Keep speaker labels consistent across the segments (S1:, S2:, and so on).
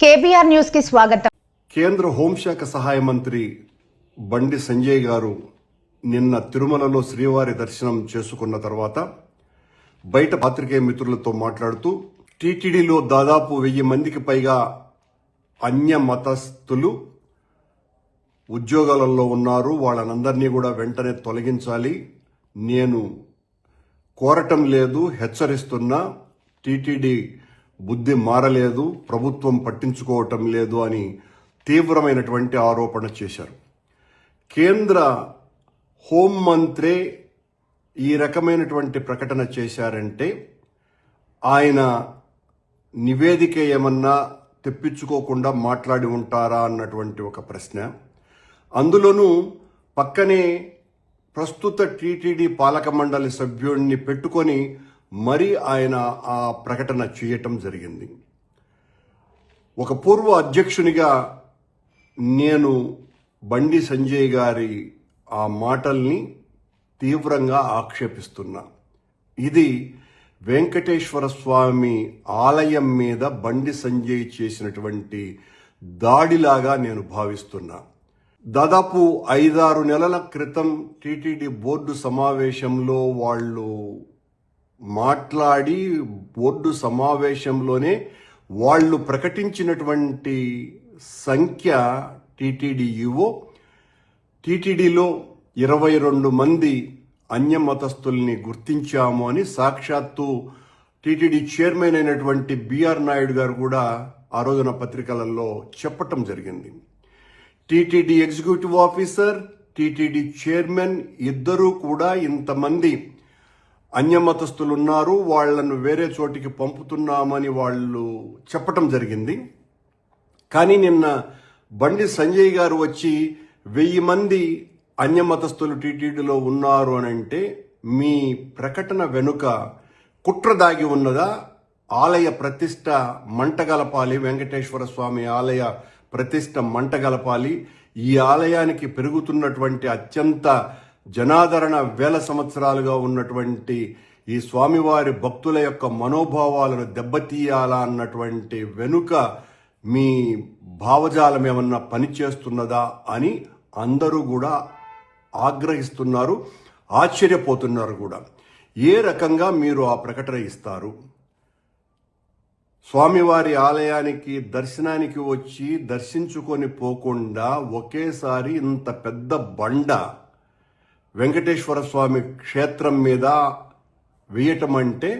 S1: KBR న్యూస్కి స్వాగతం.
S2: కేంద్ర హోంశాఖ సహాయ మంత్రి బండి సంజయ్ గారు నిన్న తిరుమలలో శ్రీవారి దర్శనం చేసుకున్న తర్వాత బయట పాత్రికేయ మిత్రులతో మాట్లాడుతూ టీటీడీలో దాదాపు వెయ్యి మందికి పైగా అన్య మతస్థులు ఉద్యోగాలలో ఉన్నారు. వాళ్ళనందరినీ కూడా వెంటనే తొలగించాలి. నేను కోరటం లేదు హెచ్చరిస్తున్నా. టీటీడీ బుద్ధి మారలేదు ప్రభుత్వం పట్టించుకోవటం లేదు అని తీవ్రమైనటువంటి ఆరోపణ చేశారు. కేంద్ర హోంమంత్రే ఈ రకమైనటువంటి ప్రకటన చేశారంటే ఆయన నివేదిక ఏమన్నా తెప్పించుకోకుండా మాట్లాడి ఉంటారా అన్నటువంటి ఒక ప్రశ్న. అందులోనూ పక్కనే ప్రస్తుత టీటీడీ పాలక మండలి సభ్యుడిని పెట్టుకొని మరి ఆయన ఆ ప్రకటన చేయటం జరిగింది. ఒక పూర్వ అధ్యక్షునిగా నేను బండి సంజయ్ గారి ఆ మాటల్ని తీవ్రంగా ఆక్షేపిస్తున్నా. ఇది వెంకటేశ్వర స్వామి ఆలయం మీద బండి సంజయ్ చేసినటువంటి దాడిలాగా నేను భావిస్తున్నా. దాదాపు ఐదారు నెలల క్రితం టీటీడీ బోర్డు సమావేశంలో వాళ్ళు మాట్లాడి బోర్డు సమావేశంలోనే వాళ్ళు ప్రకటించినటువంటి సంఖ్య టీటీడీఈఓ టీటీడీలో ఇరవై రెండు మంది అన్యమతస్థుల్ని గుర్తించాము అని సాక్షాత్తు టీటీడీ చైర్మన్ అయినటువంటి బిఆర్ నాయుడు గారు కూడా ఆ రోజున పత్రికలలో చెప్పటం జరిగింది. TTD executive officer TTD chairman ఇద్దరూ కూడా ఇంతమంది అన్యమతస్థులు ఉన్నారు వాళ్ళను వేరే చోటికి పంపుతున్నామని వాళ్ళు చెప్పటం జరిగింది. కానీ నిన్న బండి సంజయ్ గారు వచ్చి వెయ్యి మంది అన్యమతస్థులు టీటీడీలో ఉన్నారు అని అంటే మీ ప్రకటన వెనుక కుట్ర దాగి ఉన్నదా? ఆలయ ప్రతిష్ట మంటగలపాలి వెంకటేశ్వర స్వామి ఆలయ ప్రతిష్ట మంటగలపాలి. ఈ ఆలయానికి పెరుగుతున్నటువంటి అత్యంత జనాదరణ వేల సంవత్సరాలుగా ఉన్నటువంటి ఈ స్వామివారి భక్తుల యొక్క మనోభావాలను దెబ్బతీయాలా అన్నటువంటి వెనుక మీ భావజాలం ఏమన్నా పనిచేస్తున్నదా అని అందరూ కూడా ఆగ్రహిస్తున్నారు ఆశ్చర్యపోతున్నారు కూడా. ఏ రకంగా మీరు ఆ ప్రకటన ఇస్తారు? స్వామివారి ఆలయానికి దర్శనానికి వచ్చి దర్శించుకొని పోకుండా ఒకేసారి ఇంత పెద్ద బండ వెంకటేశ్వర స్వామి క్షేత్రం మీద వేయటం అంటే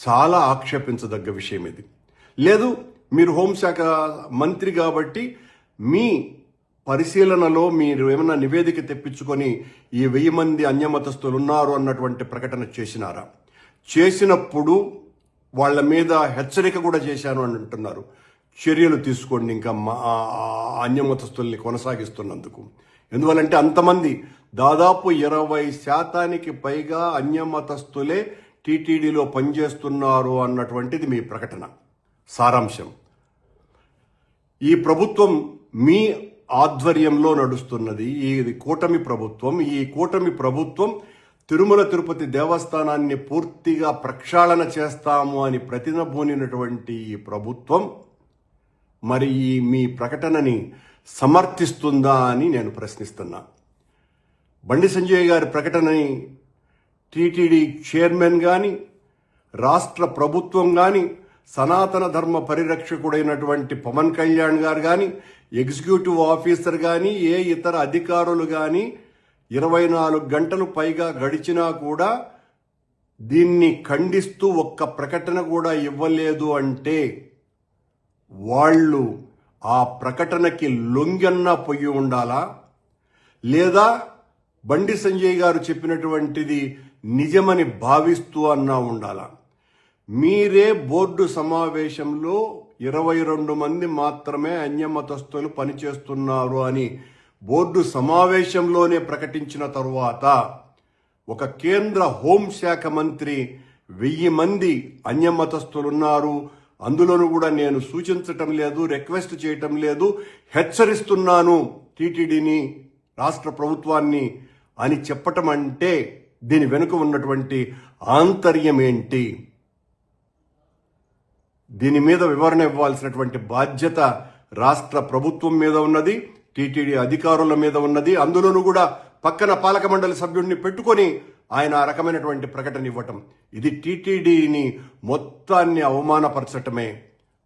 S2: చాలా ఆక్షేపించదగ్గ విషయం ఇది లేదు మీరు హోంశాఖ మంత్రి కాబట్టి మీ పరిశీలనలో మీరు ఏమైనా నివేదిక తెప్పించుకొని ఈ వెయ్యి మంది అన్యమతస్తులు ఉన్నారు అన్నటువంటి ప్రకటన చేసినారా? చేసినప్పుడు వాళ్ళ మీద హెచ్చరిక కూడా చేశాను అని అంటున్నారు. చర్యలు తీసుకోండి ఇంకా మా అన్యమతస్తుల్ని కొనసాగిస్తున్నందుకు. ఎందువల్లంటే అంతమంది దాదాపు ఇరవై శాతానికి పైగా అన్యమతస్తులే టీటీడీలో పనిచేస్తున్నారు అన్నటువంటిది మీ ప్రకటన. సారాంశం. ఈ ప్రభుత్వం మీ ఆధ్వర్యంలో నడుస్తున్నది. ఈ కూటమి ప్రభుత్వం. ఈ కూటమి ప్రభుత్వం తిరుమల తిరుపతి దేవస్థానాన్ని పూర్తిగా ప్రక్షాళన చేస్తాము అని ప్రతినబూనినటువంటి ఈ ప్రభుత్వం మరి ఈ మీ ప్రకటనని సమర్థిస్తుందా అని నేను ప్రశ్నిస్తున్నా. బండి సంజయ్ గారి ప్రకటనని టీటీడీ చైర్మన్ కానీ రాష్ట్ర ప్రభుత్వం కానీ సనాతన ధర్మ పరిరక్షకుడైనటువంటి పవన్ కళ్యాణ్ గారు కానీ ఎగ్జిక్యూటివ్ ఆఫీసర్ కానీ ఏ ఇతర అధికారులు కానీ ఇరవై నాలుగు గంటలు పైగా గడిచినా కూడా దీన్ని ఖండిస్తూ ఒక్క ప్రకటన కూడా ఇవ్వలేదు అంటే వాళ్ళు ఆ ప్రకటనకి లొంగన్న పొయ్యి ఉండాలా? లేదా బండి సంజయ్ గారు చెప్పినటువంటిది నిజమని భావిస్తూ అన్నా ఉండాలా? మీరే బోర్డు సమావేశంలో ఇరవై రెండు మంది మాత్రమే అన్యమతస్థులు పనిచేస్తున్నారు అని బోర్డు సమావేశంలోనే ప్రకటించిన తరువాత ఒక కేంద్ర హోంశాఖ మంత్రి వెయ్యి మంది అన్యమతస్థులున్నారు. అందులోనూ కూడా నేను సూచించటం లేదు రిక్వెస్ట్ చేయటం లేదు హెచ్చరిస్తున్నాను టీటీడీని రాష్ట్ర ప్రభుత్వాన్ని అని చెప్పటం అంటే దీని వెనుక ఉన్నటువంటి ఆంతర్యం ఏంటి? దీని మీద వివరణ ఇవ్వాల్సినటువంటి బాధ్యత రాష్ట్ర ప్రభుత్వం మీద ఉన్నది టీటీడీ అధికారుల మీద ఉన్నది. అందులోనూ కూడా పక్కన పాలక మండలి సభ్యుడిని పెట్టుకొని ఆయన ఆ రకమైనటువంటి ప్రకటన ఇవ్వటం. ఇది టీటీడీని మొత్తాన్ని అవమానపరచటమే.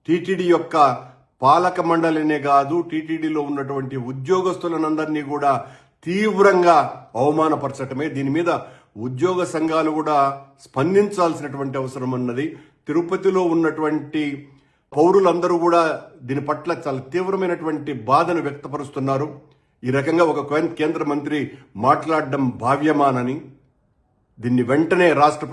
S2: టీటీడీ యొక్క పాలక మండలినే కాదు టీటీడీలో ఉన్నటువంటి ఉద్యోగస్తులనందరినీ కూడా తీవ్రంగా అవమానపరచటమే. దీని మీద ఉద్యోగ సంఘాలు కూడా స్పందించాల్సినటువంటి అవసరం ఉన్నది. తిరుపతిలో ఉన్నటువంటి పౌరులందరూ కూడా దీని పట్ల చాలా తీవ్రమైనటువంటి బాధను వ్యక్తపరుస్తున్నారు. ఈ రకంగా ఒక కేంద్ర మంత్రి మాట్లాడడం భావ్యమానని. దీన్ని వెంటనే రాష్ట్ర